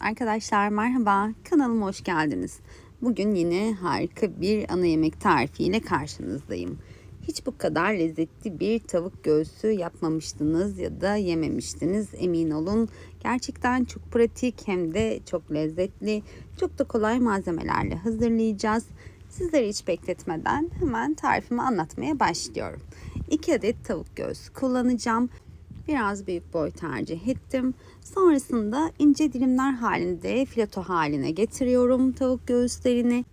Arkadaşlar merhaba, kanalıma hoş geldiniz. Bugün yine harika bir ana yemek tarifiyle karşınızdayım. Hiç bu kadar lezzetli bir tavuk göğsü yapmamıştınız ya da yememiştiniz emin olun. Gerçekten çok pratik hem de çok lezzetli, çok da kolay malzemelerle hazırlayacağız. Sizleri hiç bekletmeden hemen tarifimi anlatmaya başlıyorum. 2 adet tavuk göğsü kullanacağım. Biraz büyük boy tercih ettim. Sonrasında ince dilimler halinde fileto haline getiriyorum tavuk göğüslerini.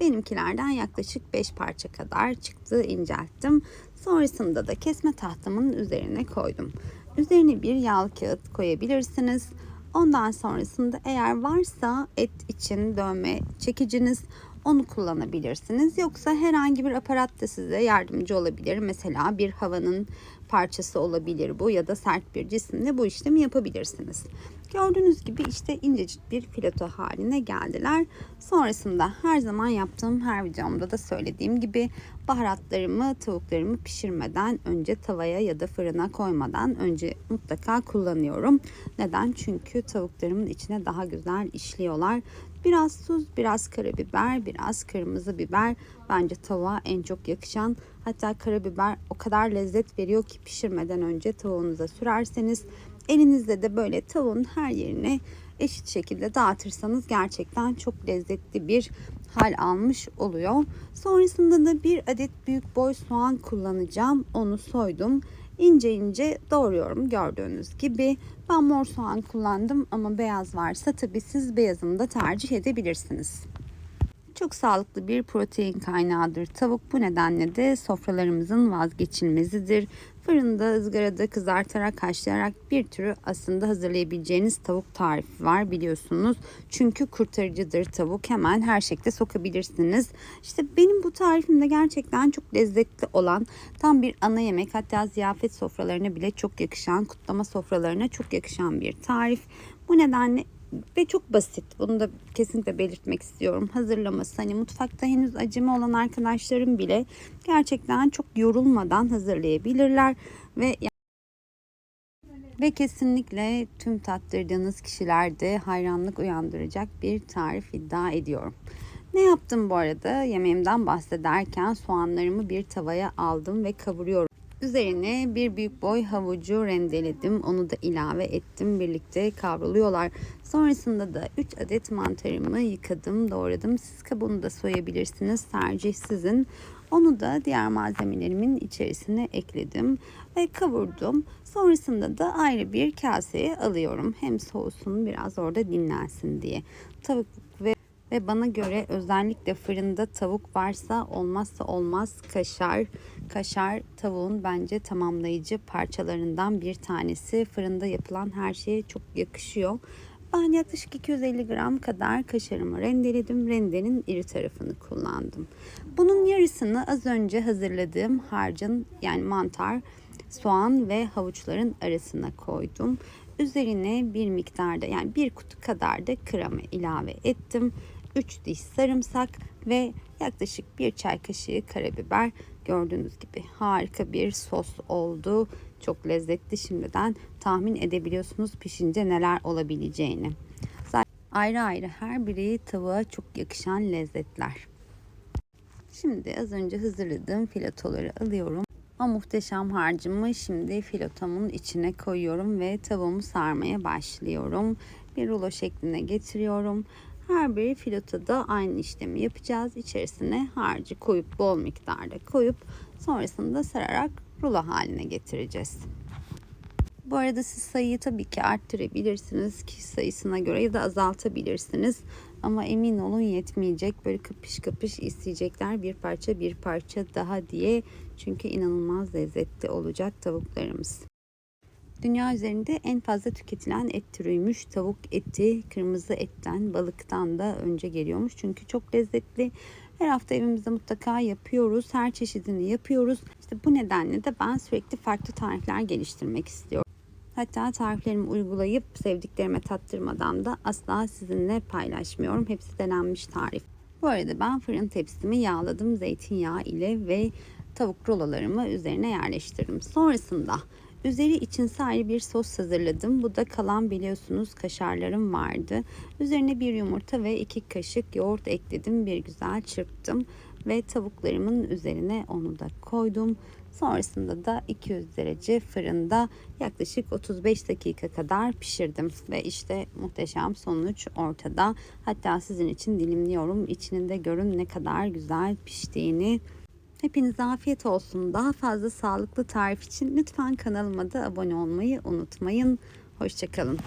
Benimkilerden yaklaşık 5 parça kadar çıktı incelttim. Sonrasında da kesme tahtamın üzerine koydum. Üzerine bir yağlı kağıt koyabilirsiniz. Ondan sonrasında eğer varsa et için dövme çekiciniz onu kullanabilirsiniz. Yoksa herhangi bir aparat da size yardımcı olabilir. Mesela bir havanın parçası olabilir bu ya da sert bir cisimle bu işlemi yapabilirsiniz. Gördüğünüz gibi işte incecik bir fileto haline geldiler. Sonrasında her zaman yaptığım her videomda da söylediğim gibi baharatlarımı tavuklarımı pişirmeden önce tavaya ya da fırına koymadan önce mutlaka kullanıyorum. Neden? Çünkü tavuklarımın içine daha güzel işliyorlar. Biraz tuz, biraz karabiber, biraz kırmızı biber bence tavuğa en çok yakışan. Hatta karabiber o kadar lezzet veriyor ki pişirmeden önce tavuğunuza sürerseniz elinizde de böyle tavuğun her yerine eşit şekilde dağıtırsanız gerçekten çok lezzetli bir hal almış oluyor. Sonrasında da bir adet büyük boy soğan kullanacağım. Onu soydum. İnce ince doğruyorum gördüğünüz gibi. Ben mor soğan kullandım ama beyaz varsa tabii siz beyazını da tercih edebilirsiniz. Çok sağlıklı bir protein kaynağıdır tavuk. Bu nedenle de sofralarımızın vazgeçilmezidir. Fırında, ızgarada kızartarak, haşlayarak bir türü aslında hazırlayabileceğiniz tavuk tarifi var biliyorsunuz. Çünkü kurtarıcıdır tavuk. Hemen her şekilde sokabilirsiniz. İşte benim bu tarifimde gerçekten çok lezzetli olan tam bir ana yemek hatta ziyafet sofralarına bile çok yakışan, kutlama sofralarına çok yakışan bir tarif. Bu nedenle ve çok basit. Bunu da kesinlikle belirtmek istiyorum. Hazırlaması hani mutfakta henüz acemi olan arkadaşlarım bile gerçekten çok yorulmadan hazırlayabilirler ve ve kesinlikle tüm tattırdığınız kişilerde hayranlık uyandıracak bir tarif iddia ediyorum. Ne yaptım bu arada? Yemeğimden bahsederken soğanlarımı bir tavaya aldım ve kavuruyorum. Üzerine bir büyük boy havucu rendeledim. Onu da ilave ettim. Birlikte kavruluyorlar. Sonrasında da 3 adet mantarımı yıkadım, doğradım. Siz kabuğunu da soyabilirsiniz. Tercih sizin. Onu da diğer malzemelerimin içerisine ekledim ve kavurdum. Sonrasında da ayrı bir kaseye alıyorum. Hem soğusun biraz orada dinlensin diye. Tavuk ve bana göre özellikle fırında tavuk varsa olmazsa olmaz kaşar. Kaşar tavuğun bence tamamlayıcı parçalarından bir tanesi. Fırında yapılan her şeye çok yakışıyor. Ben yaklaşık 250 gram kadar kaşarımı rendeledim. Rendenin iri tarafını kullandım. Bunun yarısını az önce hazırladığım harcın yani mantar, soğan ve havuçların arasına koydum. Üzerine bir miktarda yani bir kutu kadar da krema ilave ettim. 3 diş sarımsak ve yaklaşık bir çay kaşığı karabiber gördüğünüz gibi harika bir sos oldu. Çok lezzetli şimdiden tahmin edebiliyorsunuz pişince neler olabileceğini. Zaten ayrı ayrı her biri tavuğa çok yakışan lezzetler. Şimdi az önce hazırladığım filatoları alıyorum. O muhteşem harcımı şimdi filotomun içine koyuyorum ve tavuğumu sarmaya başlıyorum. Bir rulo şekline getiriyorum. Her bir filotoda aynı işlemi yapacağız. İçerisine harcı koyup bol miktarda koyup sonrasında sararak rulo haline getireceğiz. Bu arada siz sayıyı tabii ki arttırabilirsiniz kişi sayısına göre ya da azaltabilirsiniz. Ama emin olun yetmeyecek. Böyle kapış kapış isteyecekler bir parça bir parça daha diye. Çünkü inanılmaz lezzetli olacak tavuklarımız. Dünya üzerinde en fazla tüketilen et türüymüş. Tavuk eti kırmızı etten, balıktan da önce geliyormuş. Çünkü çok lezzetli. Her hafta evimizde mutlaka yapıyoruz. Her çeşidini yapıyoruz. İşte bu nedenle de ben sürekli farklı tarifler geliştirmek istiyorum. Hatta tariflerimi uygulayıp sevdiklerime tattırmadan da asla sizinle paylaşmıyorum. Hepsi denenmiş tarif. Bu arada ben fırın tepsimi yağladım zeytinyağı ile ve tavuk rulolarımı üzerine yerleştirdim. Sonrasında Üzeri için sadece bir sos hazırladım. Bu da kalan biliyorsunuz kaşarlarım vardı. Üzerine bir yumurta ve iki kaşık yoğurt ekledim. Bir güzel çırptım ve tavuklarımın üzerine onu da koydum. Sonrasında da 200 derece fırında yaklaşık 35 dakika kadar pişirdim. Ve işte muhteşem sonuç ortada. Hatta sizin için dilimliyorum. İçini de görün ne kadar güzel piştiğini. Hepinize afiyet olsun. Daha fazla sağlıklı tarif için lütfen kanalıma da abone olmayı unutmayın. Hoşçakalın.